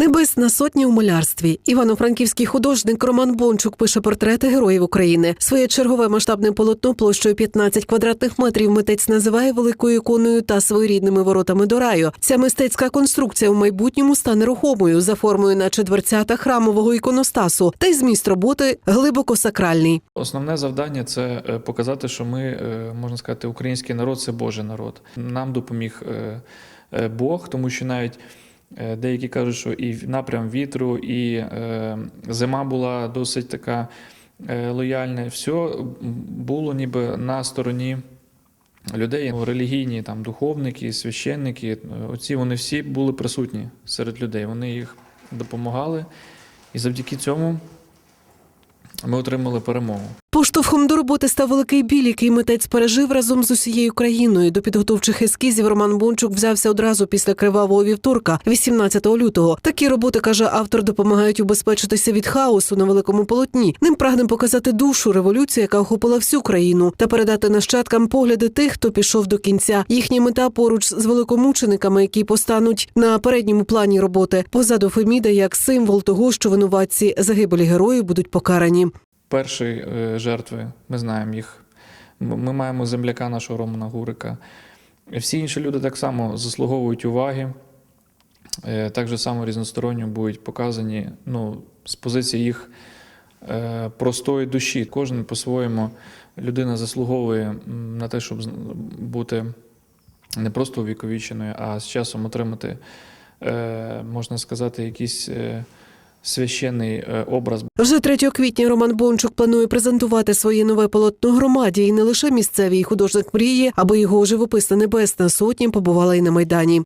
Небесна сотня у малярстві. Івано-франківський художник Роман Бончук пише портрети героїв України. Своє чергове масштабне полотно площею 15 квадратних метрів митець називає великою іконою та своєрідними воротами до раю. Ця мистецька конструкція в майбутньому стане рухомою за формою, наче дверцята храмового іконостасу, та й зміст роботи глибоко сакральний. Основне завдання це е, показати, що ми, е, можна сказати, український народ це Божий народ. Нам допоміг е, Бог, тому що навіть деякі кажуть, що і напрям вітру, і е, зима була досить така е, лояльна. Все було ніби на стороні. Людей релігійні, там духовники, священники, е, оці вони всі були присутні серед людей. Вони їх допомагали, і завдяки цьому ми отримали перемогу. Поштовхом до роботи став великий біль, який митець пережив разом з усією країною. До підготовчих ескізів Роман Бончук взявся одразу після кривавого вівторка, 18 лютого. Такі роботи каже автор, допомагають убезпечитися від хаосу на великому полотні. Ним прагне показати душу революції, яка охопила всю країну, та передати нащадкам погляди тих, хто пішов до кінця. Їхня мета поруч з великомучениками, які постануть на передньому плані роботи. Позаду Феміда як символ того, що винуватці загибелі героїв будуть покарані. Перші е, жертви, ми знаємо їх. Ми маємо земляка нашого Романа Гурика. Всі інші люди так само заслуговують уваги. Е, Так же само різносторонньо будуть показані ну, з позиції їх е, простої душі. Кожен по-своєму людина заслуговує на те, щоб бути не просто увіковіченою, а з часом отримати, можна сказати, якийсь е, священний е, образ Вже 3 квітня Роман Бончук планує презентувати своє нове полотно громаді, і не лише місцевій художник мріє, аби його живописна небесна сотня побувала і на майдані.